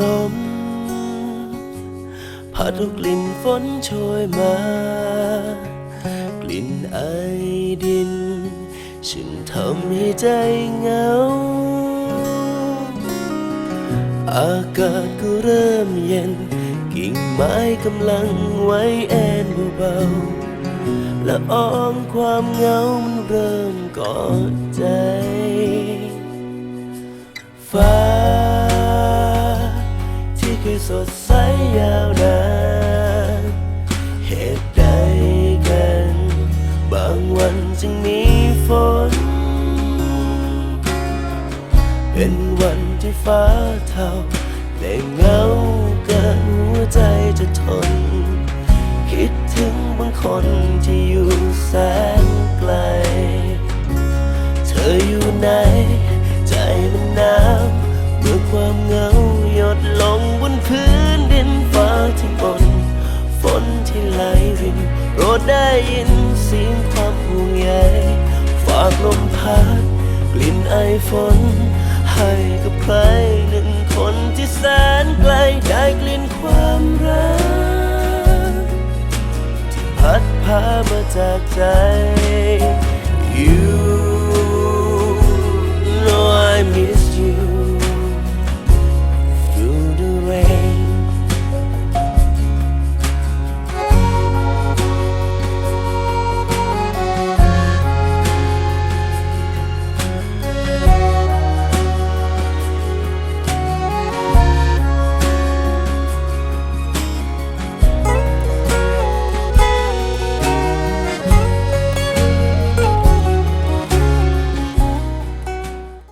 ลมพัดเอากลิ่นฝนโชยมา กลิ่นไอดิน ฉันทำให้ใจเหงา อากาศก็เริ่มเย็น กิ่งไม้กำลังไว้แอนเบาๆและอ้อมความเหงามันเริ่มกอดใจ ดใสยาวนานเหตุใดกัน บางวันจึงมีฝน เป็นวันที่ฟ้าเทาแต่เงาเกินหัวใจจะทน คิดถึงบางคนที่อยู่แสนไกล เธออยู่ไหน รินโปรดได้ยินเสียงความห่วงใยฝากลมพัดกลิ่นไอฝน ให้กับใครหนึ่งคนที่แสนไกลได้กลิ่นความรักพัดพามาจากใจ